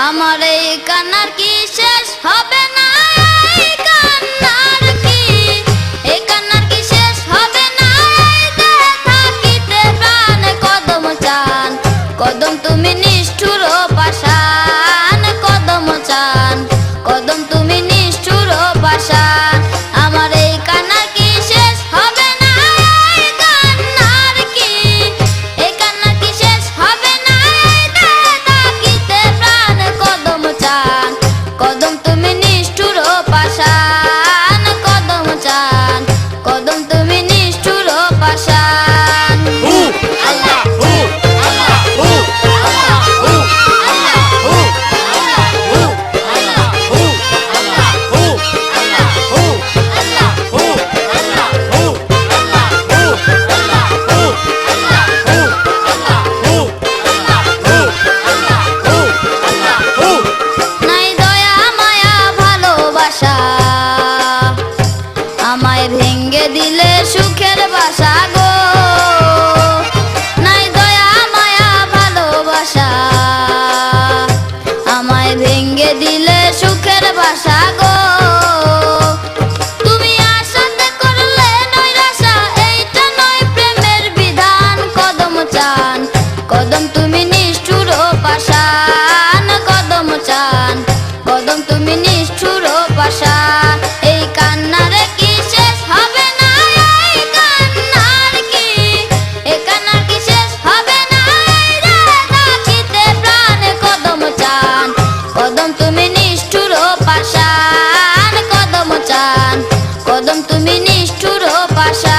আমার এই কান্নার কি শেষ হবে না? কদম তুমি নিষ্ঠুর পাশান এই কান্নার কি শেষ হবে না? এই কান্নার কি? এই কান্নার কি শেষ হবে না? রাখিতে প্রাণ কদম চান। কদম তুমি নিষ্ঠুর পাশান কদম চান। কদম তুমি নিষ্ঠুর পাশা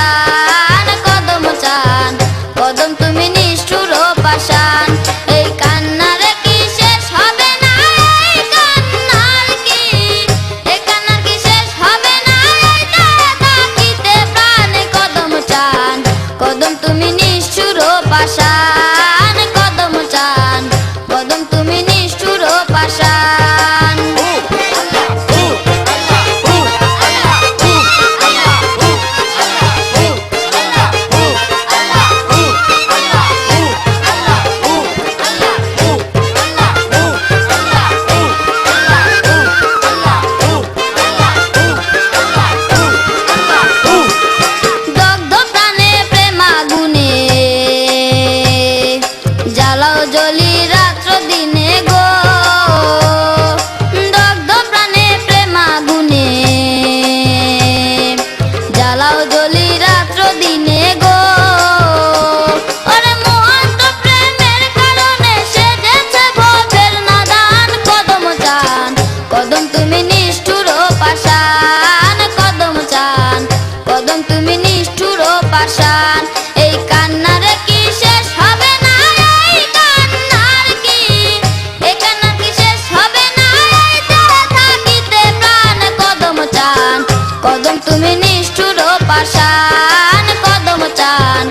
নিষ্ঠুর পাশা চান। কদম তুমি নিষ্ঠুর পাশান কদম চান। কদম তুমি নিষ্ঠুর পাশান এই কান্নার কি শেষ হবে না? এই কান্নার কি? এই কি শেষ হবে না? এই থাকিতে প্রাণ, কদম চান। কদম তুমি নিষ্ঠুর পাশান কদম চান।